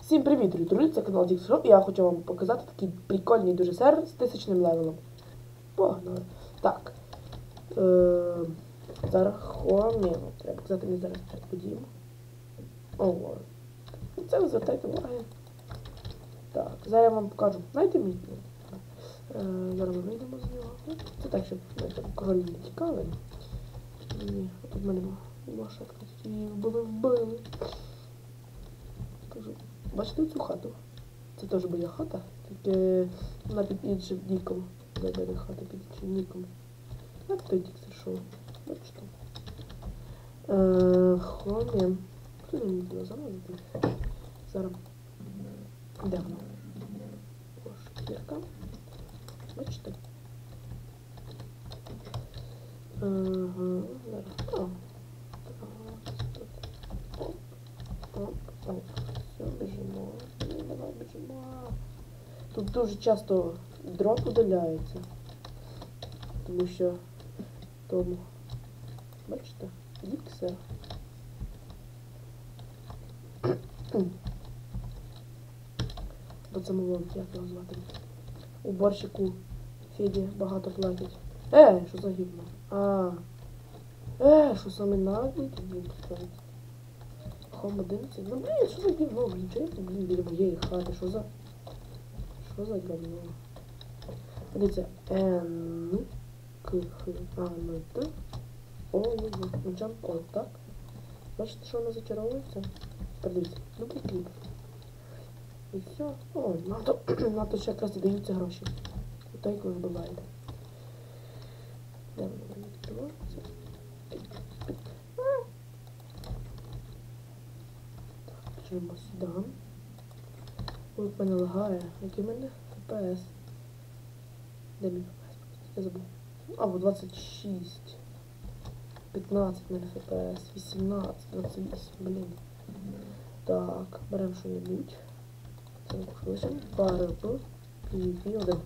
Всім привіт, друзі, це канал Dix і я хочу вам показати такий прикольний дуже сервер з тисячним левелом. Погнали. Так. Е, зараз хоміно. Треба казати мені зараз подіємо. Ого. Це ви звертайте уваги. Так, зараз я вам покажу. Знаєте мій? Е, зараз ми вийдемо з нього. Ну, Це так, щоб король не тікали. Ні, тут мене лошадка. І були вбили. Кажу, бачите цю хату? Це теж моя хата, тільки вона під іншим ніком. Де мене хата під іншим ніком. Як той дік зайшов? Бачите? Е, Хомі. Хто туди залазити? Зараз. Де вона? О, шкірка. Бачите? Зараз. О. Оп, оп. Все, біжимо. Давай біжимо. Тут дуже часто дроп удаляється. Тому що тому. Бачите? Діксер. До самого як його звати. Уборщику Феді багато платять. Е, що за гівно? А. Е, що саме тут блін стоїть. Хом 11. Ну блін, що за гівно, блін, чого я блін, біля моєї хати, що за... Що за гівно? Дивіться, Н, К, Х, А, Н, Т, О, Н, Н, Джамп, О, так? Бачите, що воно зачаровується? Подивіться, ну кліп. І все. О, НАТО, НАТО ще якраз і даються гроші. Як ви вбиваєте. Де воно відкривається? Так, біжимо сюди. Ой, мене лагає. Який мене ФПС? Де мій ФПС? Я забув. Або 26. 15 мене ФПС. 18, 28, блін. Так, беремо що-небудь. Лише варп, PvP один.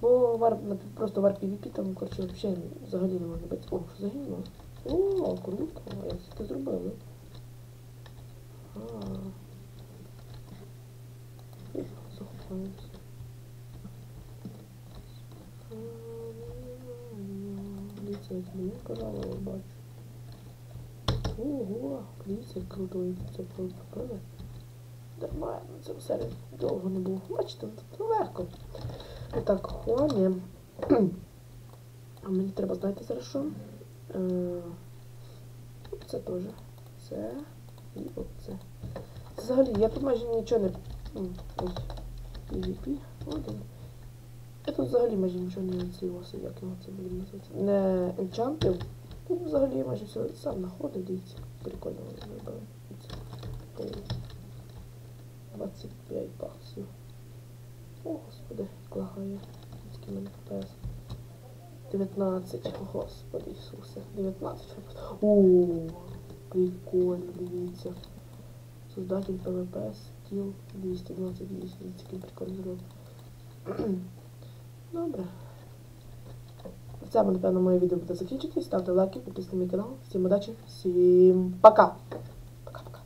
Бо варп, просто варп PvP там, коротше, взагалі взагалі не можна бити. О, що загинуло? О, круто, як це зробили? А. Захопаємося. Дивіться, як мені казало, бачу. Ого, дивіться, як круто це правда. Нормально, це все довго не було. Бачите, тут легко. Отак, хомі. А мені треба, знаєте, зараз що? Е, Це теж. Це і оце. Взагалі, я тут майже нічого не... М, Ось. PvP. Один. Я тут взагалі майже нічого не цілося, як його це буде називається. Не енчантив. Тут взагалі майже все сам знаходив, дивіться. Прикольно. Дивіться. 25 баксів. О, господи, як лагає. Скільки мене ФПС. 19, господи Ісусе. 19 ФПС. О, прикольно, дивіться. Создатель ПВП, стіл 228. Дивіться, який прикольно зробив. Добре. На цьому, напевно, моє відео буде закінчити. Ставте лайки, підписуйтесь на мій канал. Всім удачі, всім пока! Пока-пока.